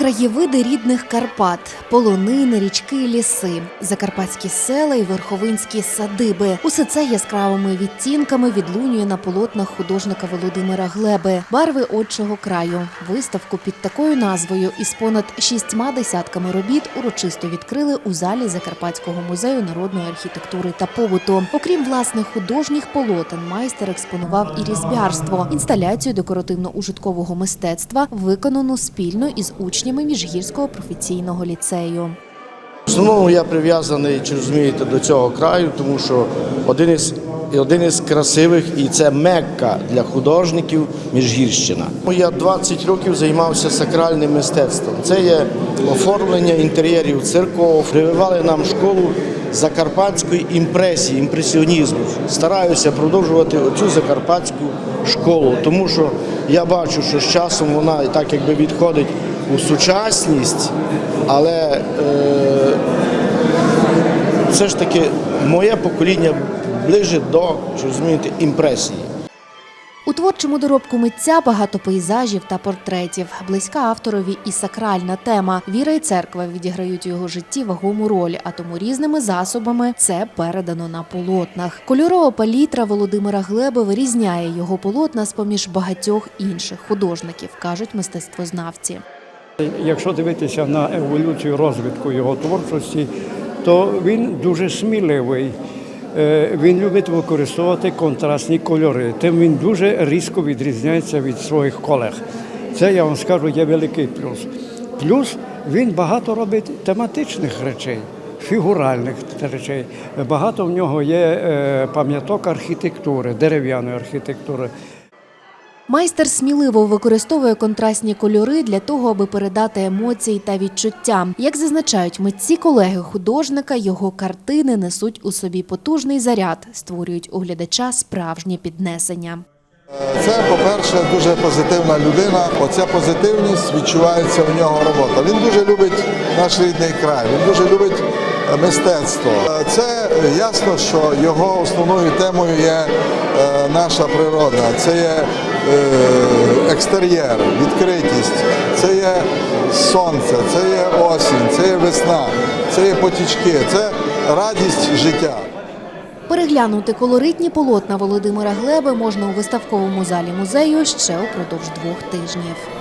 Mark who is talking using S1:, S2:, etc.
S1: краєвиди рідних Карпат, полонини, річки, ліси, закарпатські села і верховинські садиби. Усе це яскравими відтінками відлунює на полотнах художника Володимира Глеби, барви отчого краю. Виставку під такою назвою із понад шістьма десятками робіт урочисто відкрили у залі Закарпатського музею народної архітектури та побуту. Окрім власних художніх полотен, майстер експонував і різьбярство, інсталяцію декоративно-ужиткового мистецтва, виконану спільно із учнями Міжгірського професійного ліцею.
S2: Основному я прив'язаний, чи розумієте, до цього краю, тому що один із, один із красивих, і це Мекка для художників Міжгірщина. Я 20 років займався сакральним мистецтвом. Це є оформлення інтер'єрів церков. Прививали нам школу закарпатської імпресії, імпресіонізму. Стараюся продовжувати оцю закарпатську школу, тому що я бачу, що з часом вона так якби відходить у сучасність, але е, все ж таки моє покоління ближе до розумієте, імпресії.
S1: У творчому доробку митця багато пейзажів та портретів. Близька авторові і сакральна тема. Віра і церква відіграють у його житті вагому роль, а тому різними засобами це передано на полотнах. Кольорова палітра Володимира Глеби вирізняє його полотна з поміж багатьох інших художників, кажуть мистецтвознавці.
S3: Якщо дивитися на еволюцію розвитку його творчості, то він дуже сміливий. Е, Він любить використовувати контрастні кольори. Тим він дуже різко відрізняється від своїх колег. Це я вам скажу є великий плюс. Плюс він багато робить тематичних речей, фігуральних речей. Багато в нього є е, пам'яток архітектури, дерев'яної архітектури.
S1: Майстер сміливо використовує контрастні кольори для того, аби передати емоції та відчуття. Як зазначають митці колеги художника, його картини несуть у собі потужний заряд, створюють у глядача справжнє піднесення.
S4: Це, по-перше, дуже позитивна людина. Оця позитивність відчувається у нього робота. Він дуже любить наш рідний край, він дуже любить е, мистецтво. Е, Це ясно, що його основною темою є наша природа. Це є е, екстер'єр, відкритість, це є сонце, це є осінь, це є весна, це є потічки, це радість життя.
S1: Переглянути колоритні полотна Володимира Глеби можна у виставковому залі музею ще упродовж двох тижнів.